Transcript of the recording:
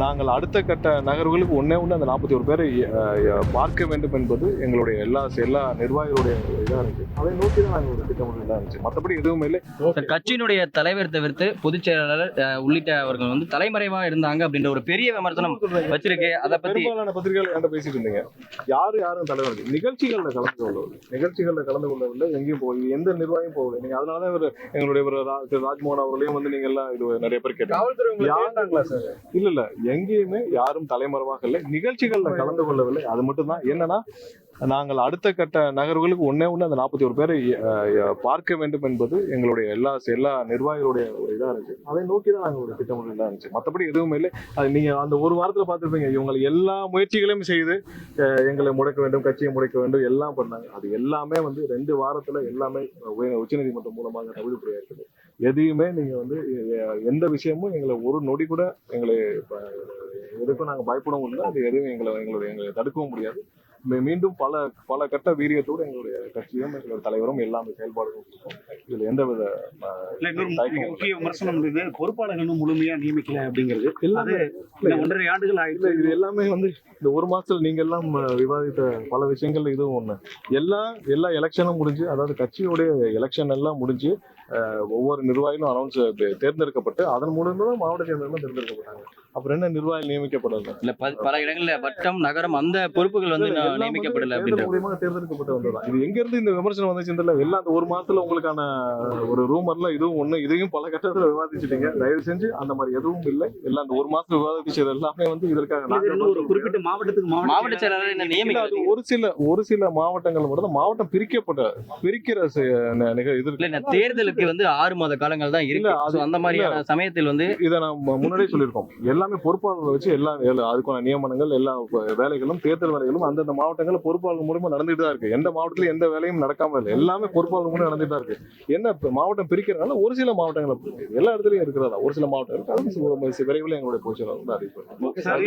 நாங்கள் அடுத்த கட்ட நகர்வுகளுக்கு ஒண்ணே ஒன்று அந்த நாற்பத்தி ஒரு பேரை பார்க்க வேண்டும் என்பது எங்களுடைய எல்லா எல்லா நிர்வாகிகளுடைய இதாக இருந்துச்சு. அதை நோக்கி தான் நாங்கள் ஒரு திட்டமிட்டு இருந்துச்சு. மற்றபடி எதுவுமே இல்லை. சார், கட்சியினுடைய தலைவர் தவிர்த்து பொதுச் செயலாளர் அஹ், உள்ளிட்டவர்கள் வந்து தலைமறைவா இருந்தாங்க அப்படின்ற ஒரு பெரிய விமர்சனம் வச்சிருக்கு. அதை பத்தி பெரும்பாலான பத்திரிகைகள் என்கிட்ட பேசிட்டு இருந்தீங்க. யாரு யாரும் தலைவர். நிகழ்ச்சிகள்ல கலந்து கொள்ளவில்லை நிகழ்ச்சிகள்ல கலந்து கொள்ளவில்லை. எங்கேயும் போகல. எந்த நிர்வாகியும் போகல. நீங்க அதனாலதான் இவர் எங்களுடைய ராஜ்மோகன் அவர்களையும் வந்து நீங்க எல்லாம் இது நிறைய பேர் கேட்டாங்க. யாருங்களா சார்? இல்ல இல்ல. எங்கேயுமே யாரும் தலைமறைவாக இல்லை. நிகழ்ச்சிகள்ல கலந்து கொள்ளவில்லை. அது மட்டும்தான். என்னன்னா நாங்கள் அடுத்த கட்ட நகர்வுகளுக்கு ஒன்றே ஒன்று அந்த நாற்பத்தி ஒரு பேரை பார்க்க வேண்டும் என்பது எங்களுடைய எல்லா எல்லா நிர்வாகிகளுடைய ஒரு இதாக இருந்துச்சு. அதை நோக்கி தான் நாங்கள் ஒரு திட்டமிட்டு தான் இருந்துச்சு. மற்றபடி எதுவுமே இல்லை. அது நீங்கள் அந்த ஒரு வாரத்தில் பார்த்துருப்பீங்க. இவங்க எல்லா முயற்சிகளையும் செய்து எங்களை முடக்க வேண்டும் கட்சியை முடக்க வேண்டும் எல்லாம் பண்ணாங்க. அது எல்லாமே வந்து ரெண்டு வாரத்தில் எல்லாமே உச்சநீதிமன்றம் மூலமாக தவிர்ப்பு இருக்குது. எதையுமே நீங்கள் வந்து எந்த விஷயமும் எங்களை ஒரு நொடி கூட எங்களை ப- எதுக்கும் நாங்கள் பயப்படவும் இல்லை. அது எதுவும் எங்களை எங்களுடைய எங்களை தடுக்கவும் முடியாது. மீண்டும் பல பல கட்ட வீரியத்தோடு எங்களுடைய கட்சியும் எங்களுடைய தலைவரும் எல்லாமே செயல்பாடுகள் இருக்கும். இதுல இல்ல இன்னொரு முக்கிய- விமர்சனம் இருந்தது இன்னும் முழுமையா நியமிக்கல அப்படிங்கிறது. எல்லாமே ஒன்றரை ஆண்டுகள் ஆயிடுச்சு. இது எல்லாமே வந்து இந்த ஒரு மாசத்துல நீங்க எல்லாம் விவாதித்த பல விஷயங்கள் இதுவும் ஒண்ணு. எல்லா எல்லா எலெக்ஷனும் முடிஞ்சு அதாவது கட்சியோடைய எலெக்ஷன் எல்லாம் முடிஞ்சு ஒவ்வொரு நிர்வாகிகளும் அனௌன்ஸ் தேர்ந்தெடுக்கப்பட்டு அதன் மூலமா தான் மாவட்ட செயலர்களும் தேர்ந்தெடுக்கப்பட்டாங்க. அப்புறம் என்ன நிர்வாகி நியமிக்கப்படல? இல்ல பல இடங்கள்ல வட்டம் நகரம் அந்த பொறுப்புகள் வந்து நியமிக்கப்படல வந்து அப்படின்ற தேர்தல் மூலியமா தேர்ந்தெடுக்கப்பட்டு வந்ததுதான். இது எங்க இருந்து இந்த விமர்சனம் வந்துச்சு தெரியல. எல்லாம் அந்த ஒரு மாசத்துல உங்களுக்கான ஒரு ரூமர்ல இதுவும் ஒண்ணு இதையும் பல கட்டத்துல விவாதிச்சுட்டீங்க. தயவு செஞ்சு அந்த மாதிரி எதுவும் இல்லை. எல்லாம் அந்த ஒரு மாசத்துல விவாதிச்சது எல்லாமே வந்து இதற்காக ஒரு குறிப்பிட்ட மாவட்டத்துக்கு மாவட்ட செயலாளர் அது ஒரு சில ஒரு சில மாவட்டங்கள் மட்டும் மாவட்டம் பிரிக்கப்பட்ட பிரிக்கிற இது இல்ல தேர்தலுக்கு வந்து ஆறு மாத காலங்கள் தான் இருக்கு. அது- அந்த மாதிரியான சமயத்தில் வந்து இதை நான் மு- முன்னாடியே சொல்லியிருக்கோம். எல்லாமே பொறுப்பாளர்களை வச்சு எல்லா அதுக்கான நியமனங்கள் எல்லா வேலைகளும் தேர்தல் வேலைகளும் அந்தந்த மாவட்டங்களில் பொறுப்பாளர் மூலியமா நடந்துட்டு தான் இருக்கு. எந்த மாவட்டத்திலும் எந்த வேலையும் நடக்காம இல்லை. எல்லாமே பொறுப்பாளர் மூலியம் நடந்துட்டு தான் இருக்கு. என்ன மாவட்டம் பிரிக்கிறதுனால ஒரு சில மாவட்டங்களை. எல்லா இடத்துலயும் இருக்கிறதா? ஒரு சில அது விரைவில் எங்களுடைய பொதுச்செயலாளர் வந்து சரி